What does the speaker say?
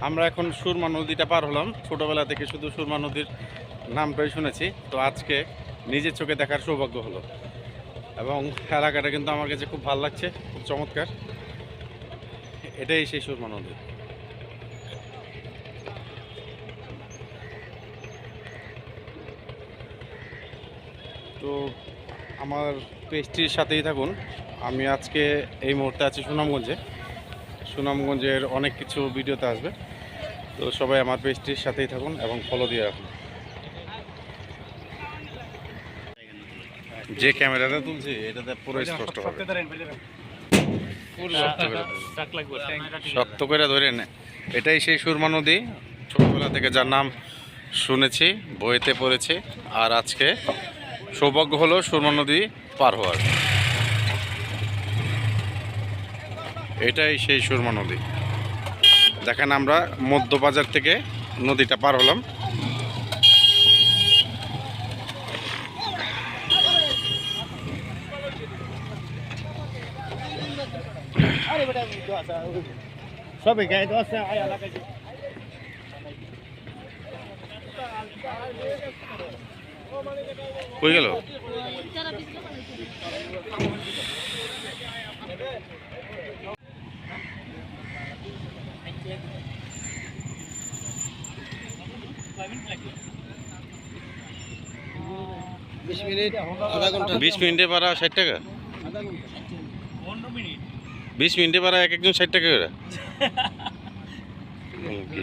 আমরা এখন সুরমা নদীটা পার হলাম। ছোটোবেলা থেকে শুধু সুরমা নদীর নামটাই শুনেছি। তো আজকে নিজের চোখে দেখার সৌভাগ্য হলো। এবং এলাকাটা কিন্তু আমার কাছে খুব ভালো লাগছে, খুব চমৎকার। এটাই সেই সুরমা নদী। তো আমার পেস্ট্রির সাথেই থাকুন। আমি আজকে এই মুহূর্তে আছি সুনামগঞ্জে। সুনামগঞ্জের অনেক কিছু ভিডিওতে আসবে। তো সবাই আমার পেজটির সাথেই থাকুন এবং ফলো দিয়ে রাখুন। যে ক্যামেরাটা তুলছি এটাতে পুরো স্পষ্ট হবে। শক্ত করে শক্ত করে ধরে নে। এটাই সেই সুরমা নদী। ছোটবেলা থেকে যার নাম শুনেছি বইতে পড়েছি। আর আজকে সৌভাগ্য হলো সুরমা নদী পার হওয়ার। এটাই সেই সুরমা নদী। দেখেন আমরা মধ্যবাজার থেকে নদীটা পার হলাম। গায়ে দশ কই গেল? বিশ মিনিট আধা ঘণ্টা বিশ মিনিটে পারা ষাট টাকা? বিশ মিনিটে পারা এক একজন ষাট টাকা করে? হুম, কি?